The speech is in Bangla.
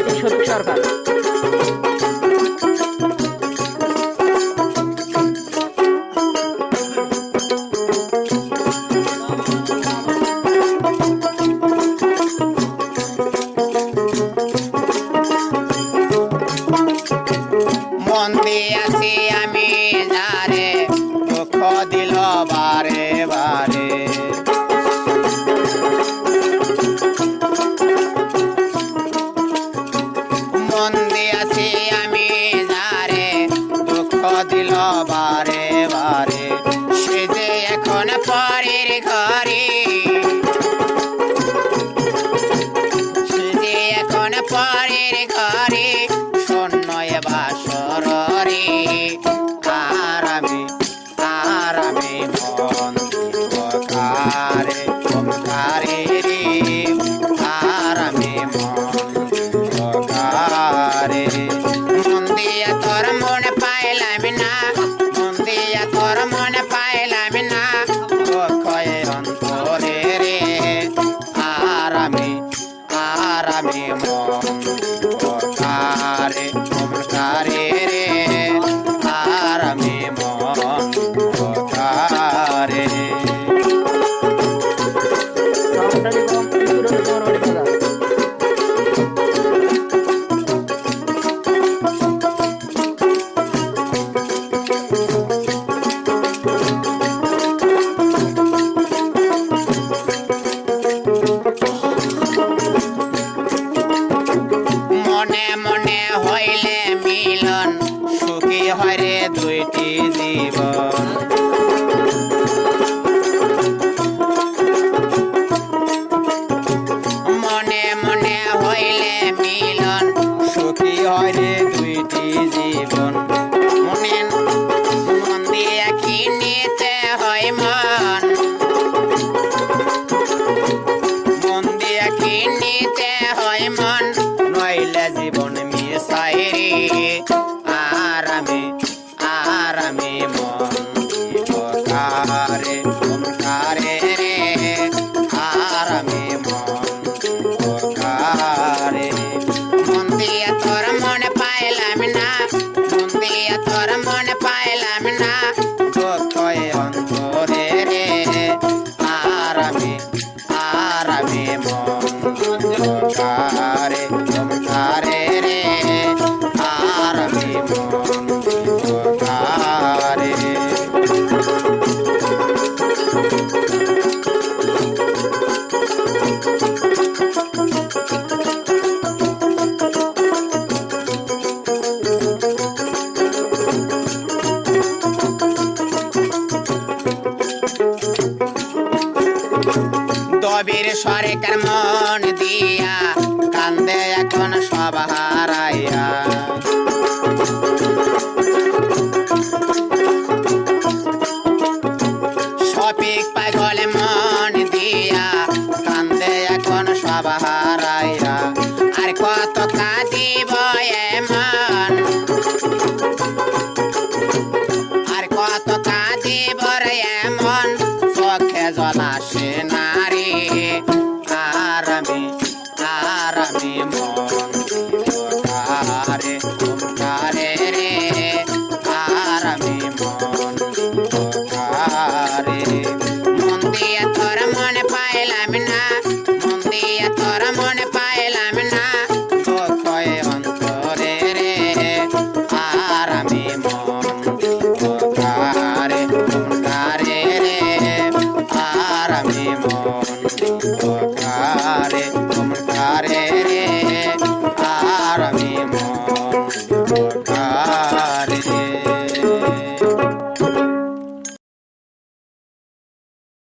রাজ্য সবুজ সরকার ঘরে। শুধু এখন পরের ঘরে, সন্ন্যয় বাসর রে আরামে আরামে মন কারে কারে রে। আরামে মন sabemos. হয় রে দুইটি জীবন। কবির সরে মন দিয়া কান্দে এখন সবাই। রে ওমকারে রে আর আমি মন ওমকারে মন দিয়ে তোর মন পাইলাম